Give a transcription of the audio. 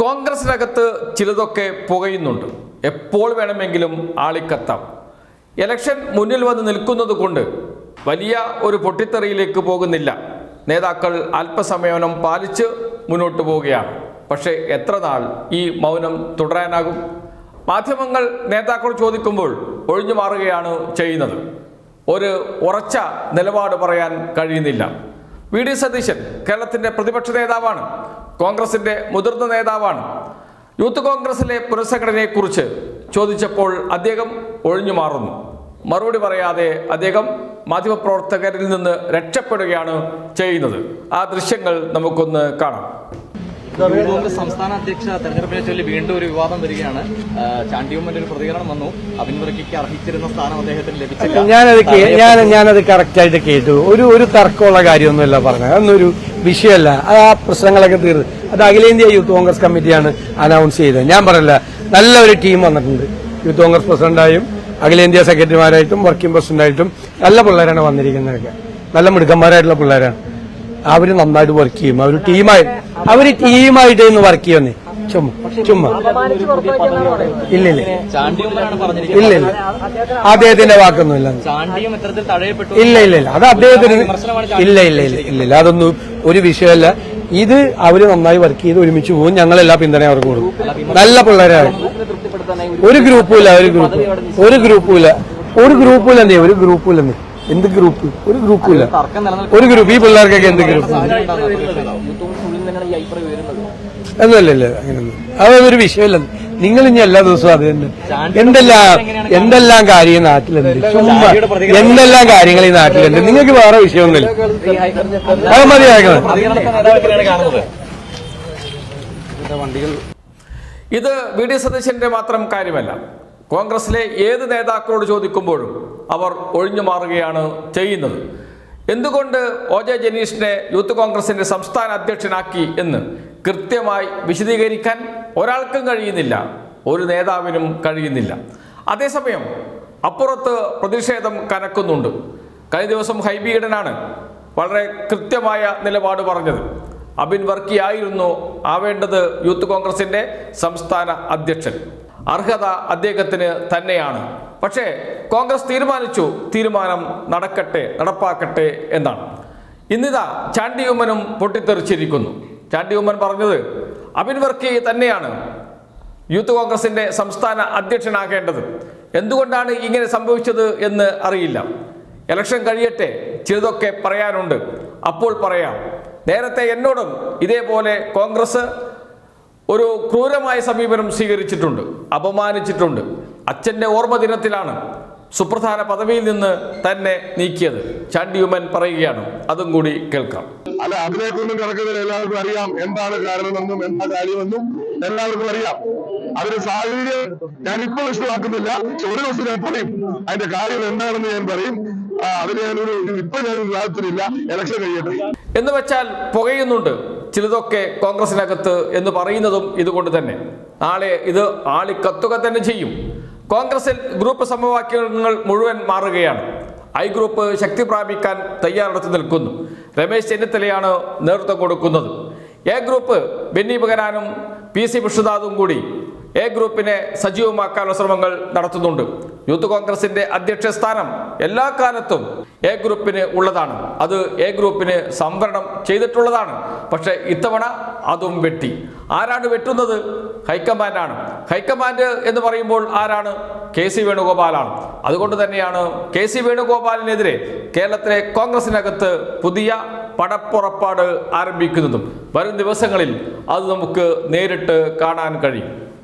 കോൺഗ്രസിനകത്ത് ചിലതൊക്കെ പുകയുന്നുണ്ട്. എപ്പോൾ വേണമെങ്കിലും ആളിക്കത്താം. ഇലക്ഷൻ മുന്നിൽ വന്ന് നിൽക്കുന്നത് കൊണ്ട് വലിയ ഒരു പൊട്ടിത്തെറിയിലേക്ക് പോകുന്നില്ല. നേതാക്കൾ അല്പസമയനം പാലിച്ച് മുന്നോട്ട് പോവുകയാണ്. പക്ഷേ എത്ര നാൾ ഈ മൗനം തുടരാനാകും? മാധ്യമങ്ങൾ നേതാക്കൾ ചോദിക്കുമ്പോൾ ഒഴിഞ്ഞു മാറുകയാണ് ചെയ്യുന്നത്. ഒരു ഉറച്ച നിലപാട് പറയാൻ കഴിയുന്നില്ല. വി ഡി സതീശൻ കേരളത്തിന്റെ പ്രതിപക്ഷ നേതാവാണ്. കോൺഗ്രസിന്റെ മുതിർന്ന നേതാവാണ്. യൂത്ത് കോൺഗ്രസിലെ പുനഃസംഘടനയെക്കുറിച്ച് ചോദിച്ചപ്പോൾ അദ്ദേഹം ഒഴിഞ്ഞു മാറുന്നു. മറുപടി പറയാതെ അദ്ദേഹം മാധ്യമപ്രവർത്തകരിൽ നിന്ന് രക്ഷപ്പെടുകയാണ് ചെയ്യുന്നത്. ആ ദൃശ്യങ്ങൾ നമുക്കൊന്ന് കാണാം. കോൺഗ്രസ് സംസ്ഥാന അധ്യക്ഷ തെരഞ്ഞെടുപ്പിനെ ചൊല്ലി വീണ്ടും ഒരു വിവാദം വരികയാണ്. ചാണ്ടിയുമ്മന്റെ ഒരു പ്രതികരണം വന്നു. അബിൻ വർക്കിക്ക് അർഹിച്ചിരുന്ന സ്ഥാനം അദ്ദേഹത്തിന് ലഭിച്ചില്ല. ഞാനത് ഞാൻ ഞാനത് കറക്റ്റായിട്ട് കേട്ടു. ഒരു ഒരു തർക്കമുള്ള കാര്യമൊന്നുമല്ല പറഞ്ഞത്. അതൊന്നൊരു വിഷയമല്ല. അത് ആ പ്രശ്നങ്ങളൊക്കെ തീർന്നു. അത് അഖിലേന്ത്യാ യൂത്ത് കോൺഗ്രസ് കമ്മിറ്റിയാണ് അനൗൺസ് ചെയ്തത്. ഞാൻ പറയില്ല നല്ല ഒരു ടീം വന്നിട്ടുണ്ട്. യൂത്ത് കോൺഗ്രസ് പ്രസിഡന്റായും അഖിലേന്ത്യാ സെക്രട്ടറിമാരായിട്ടും വർക്കിംഗ് പ്രസിഡന്റായിട്ടും നല്ല പിള്ളേരാണ് വന്നിരിക്കുന്നതൊക്കെ. നല്ല മിടുക്കന്മാരായിട്ടുള്ള പിള്ളേരാണ്. അവർ നന്നായിട്ട് വർക്ക് ചെയ്യും. അവർ ടീമായി അവർ ടീമായിട്ട് ഇന്ന് വർക്ക് ചെയ്യുന്നേ ചുമ്മാ ചുമ്മാ. ഇല്ലില്ല. ഇല്ല ഇല്ല അദ്ദേഹത്തിന്റെ വാക്കൊന്നുമില്ല. ഇല്ല ഇല്ല ഇല്ല അത് അദ്ദേഹത്തിന് ഇല്ല ഇല്ല ഇല്ല ഇല്ല ഇല്ല അതൊന്നും ഒരു വിഷയമല്ല. ഇത് അവർ നന്നായി വർക്ക് ചെയ്ത് ഒരുമിച്ച് പോകും. ഞങ്ങളെല്ലാ പിന്തുണ അവർക്ക് കൊടുക്കും. നല്ല പിള്ളേരാണ്. ഒരു ഗ്രൂപ്പുമില്ല ഒരു ഗ്രൂപ്പ്. ഒരു ഗ്രൂപ്പുമില്ല. ഒരു ഗ്രൂപ്പുമില്ല എന്തേ ഒരു ഗ്രൂപ്പുമില്ലെന്ന് എന്ത് ഗ്രൂപ്പ്? ഒരു ഗ്രൂപ്പുമില്ല. തർക്കം ഒരു ഗ്രൂപ്പ്. ഈ പിള്ളേർക്കൊക്കെ എന്ത് ഗ്രൂപ്പ്? ഈ അഭിപ്രായം ഉയരുന്നത്? അങ്ങനൊന്നും. അതൊരു വിഷയമല്ല. നിങ്ങൾ ഇനി എല്ലാ ദിവസവും അത് തന്നെ. എന്തെല്ലാം എന്തെല്ലാം കാര്യം ഈ നാട്ടിലുണ്ട്? ചുമ്മാ എന്തെല്ലാം കാര്യങ്ങൾ ഈ നാട്ടിലുണ്ട്? നിങ്ങൾക്ക് വേറെ വിഷയമൊന്നുമില്ല. അത് മതിയാക്കണം ഇത് വി ഡി സതീശന്റെ മാത്രം കാര്യമല്ല. കോൺഗ്രസിലെ ഏത് നേതാക്കളോട് ചോദിക്കുമ്പോഴും അവർ ഒഴിഞ്ഞു മാറുകയാണ് ചെയ്യുന്നത്. എന്തുകൊണ്ട് ഒ ജെ ജനീഷിനെ യൂത്ത് കോൺഗ്രസിന്റെ സംസ്ഥാന അധ്യക്ഷനാക്കി എന്ന് കൃത്യമായി വിശദീകരിക്കാൻ ഒരാൾക്കും കഴിയുന്നില്ല ഒരു നേതാവിനും കഴിയുന്നില്ല. അതേസമയം അപ്പുറത്ത് പ്രതിഷേധം കനക്കുന്നുണ്ട്. കഴിഞ്ഞ ദിവസം ഹൈബീഡനാണ് വളരെ കൃത്യമായ നിലപാട് പറഞ്ഞത്. അബിൻ വർക്കി ആയിരുന്നു ആവേണ്ടത് യൂത്ത് കോൺഗ്രസിന്റെ സംസ്ഥാന അധ്യക്ഷൻ. അർഹത അദ്ദേഹത്തിന് തന്നെയാണ്. പക്ഷേ കോൺഗ്രസ് തീരുമാനിച്ചു തീരുമാനം നടക്കട്ടെ നടപ്പാക്കട്ടെ എന്നാണ്. ഇന്നിതാ ചാണ്ടിയുമ്മനും പൊട്ടിത്തെറിച്ചിരിക്കുന്നു. ചാണ്ടിയുമ്മൻ പറഞ്ഞത് അബിൻ വർക്കി തന്നെയാണ് യൂത്ത് കോൺഗ്രസിന്റെ സംസ്ഥാന അധ്യക്ഷനാകേണ്ടത്. എന്തുകൊണ്ടാണ് ഇങ്ങനെ സംഭവിച്ചത് എന്ന് അറിയില്ല. ഇലക്ഷൻ കഴിയട്ടെ ചിലതൊക്കെ പറയാനുണ്ട്. അപ്പോൾ പറയാം. നേരത്തെ എന്നോടും ഇതേപോലെ കോൺഗ്രസ് ഒരു ക്രൂരമായ സമീപനം സ്വീകരിച്ചിട്ടുണ്ട് അപമാനിച്ചിട്ടുണ്ട്. അച്ഛന്റെ ഓർമ്മ ദിനത്തിലാണ് സുപ്രധാന പദവിയിൽ നിന്ന് തന്നെ നീക്കിയത്. ചാണ്ടിയുമൻ പറയുകയാണ്. അതും കൂടി കേൾക്കാം. അല്ല അതിലേക്കൊന്നും കിടക്കുന്നതിൽ എല്ലാവർക്കും അറിയാം. എന്താണ് കാരണമെന്നും എന്താ കാര്യമെന്നും എല്ലാവർക്കും അറിയാം. അതിന് സാഹചര്യം ഞാൻ ഇപ്പോൾ വിശദമാക്കുന്നില്ല. ഒരു ദിവസം ഞാൻ പറയും. അതിന്റെ കാര്യം എന്താണെന്ന് ഞാൻ പറയും. അതിന് ഞാനൊരു ഇപ്പൊ ഞാനൊരു വിവാദത്തിലില്ല. ഇലക്ഷൻ കഴിയട്ടെ. എന്ന് വെച്ചാൽ പുകയുന്നുണ്ട് ചിലതൊക്കെ കോൺഗ്രസിനകത്ത് എന്ന് പറയുന്നതും ഇതുകൊണ്ട് തന്നെ. നാളെ ഇത് ആളിക്കത്തുക തന്നെ ചെയ്യും. കോൺഗ്രസിൽ ഗ്രൂപ്പ് സമവാക്യങ്ങൾ മുഴുവൻ മാറുകയാണ്. ഐ ഗ്രൂപ്പ് ശക്തി പ്രാപിക്കാൻ തയ്യാറെടുത്ത് നിൽക്കുന്നു. രമേശ് ചെന്നിത്തലയാണ് നേതൃത്വം കൊടുക്കുന്നത്. എ ഗ്രൂപ്പ് ബെന്നി ബഗനാനും പി സി വിഷ്ണുനാഥും കൂടി എ ഗ്രൂപ്പിനെ സജീവമാക്കാനുള്ള ശ്രമങ്ങൾ നടത്തുന്നുണ്ട്. യൂത്ത് കോൺഗ്രസിന്റെ അധ്യക്ഷ സ്ഥാനം എല്ലാ കാലത്തും എ ഗ്രൂപ്പിന് ഉള്ളതാണ്. അത് എ ഗ്രൂപ്പിന് സംവരണം ചെയ്തിട്ടുള്ളതാണ്. പക്ഷേ ഇത്തവണ അതും വെട്ടി. ആരാണ് വെട്ടുന്നത്? ഹൈക്കമാൻഡാണ്. ഹൈക്കമാൻഡ് എന്ന് പറയുമ്പോൾ ആരാണ്? കെ സി വേണുഗോപാലാണ്. അതുകൊണ്ട് തന്നെയാണ് കെ സി വേണുഗോപാലിനെതിരെ കേരളത്തിലെ കോൺഗ്രസിനകത്ത് പുതിയ പടപ്പുറപ്പാട് ആരംഭിക്കുന്നതും. വരും ദിവസങ്ങളിൽ അത് നമുക്ക് നേരിട്ട് കാണാൻ കഴിയും.